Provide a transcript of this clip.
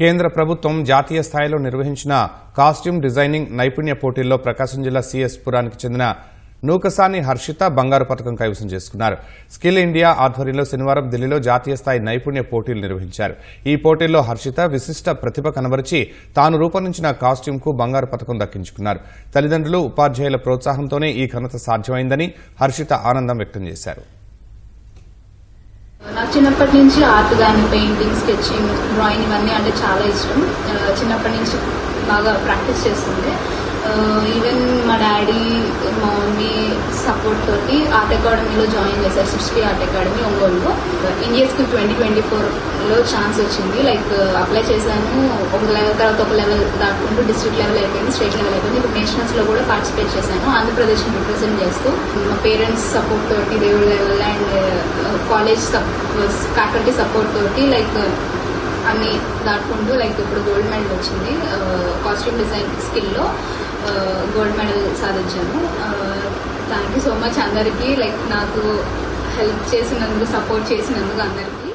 కేంద్ర ప్రభుత్వం జాతీయ స్థాయిలో నిర్వహించిన కాస్ట్యూమ్ డిజైనింగ్ నైపుణ్య పోటీల్లో ప్రకాశం జిల్లా సిఎస్ పురానికి చెందిన నూకసాని హర్షిత బంగారు పథకం కైవసం చేసుకున్నారు. స్కిల్ ఇండియా ఆధ్వర్యంలో శనివారం ఢిల్లీలో జాతీయ స్థాయి నైపుణ్య పోటీలు నిర్వహించారు. ఈ పోటీల్లో హర్షిత విశిష్ట ప్రతిభ కనబరిచి తాను రూపొందించిన కాస్ట్యూమ్కు బంగారు పథకం దక్కించుకున్నారు. తల్లిదండ్రులు ఉపాధ్యాయుల ప్రోత్సాహంతోనే ఈ ఘనత సాధ్యమైందని హర్షిత ఆనందం వ్యక్తం చేశారు. నాకు చిన్నప్పటి నుంచి ఆర్ట్ కానీ పెయింటింగ్ స్కెచింగ్ డ్రాయింగ్ ఇవన్నీ అంటే చాలా ఇష్టం. చిన్నప్పటి నుంచి బాగా ప్రాక్టీస్ చేస్తుండే ఈవెన్ మా డాడీ మా మమ్మీ సపోర్ట్ తోటి ఆర్ట్ అకాడమీలో జాయిన్ చేశారు సృష్టి ఆర్ట్ అకాడమీ ఒంగోలులో. ఇండియస్కి ట్వంటీ ట్వంటీ ఫోర్లో ఛాన్స్ వచ్చింది. లైక్ అప్లై చేశాను ఒక లెవెల్ తర్వాత ఒక లెవెల్ దాటుకుంటూ డిస్ట్రిక్ట్ లెవెల్ అయిపోయింది స్టేట్ లెవెల్ అయిపోయింది. ఇప్పుడు నేషనల్స్లో కూడా పార్టిసిపేట్ చేశాను ఆంధ్రప్రదేశ్ని రిప్రజెంట్ చేస్తూ. మా పేరెంట్స్ సపోర్ట్ తోటి దేవుడి level and college faculty support తోటి లైక్ అన్ని దాటుకుంటూ లైక్ ఇప్పుడు గోల్డ్ మెడల్ వచ్చింది. కాస్ట్యూమ్ డిజైన్ స్కిల్లో గోల్డ్ మెడల్ సాధించాను. థ్యాంక్ యూ సో మచ్ అందరికీ. లైక్ నాకు హెల్ప్ చేసినందుకు సపోర్ట్ చేసినందుకు అందరికీ.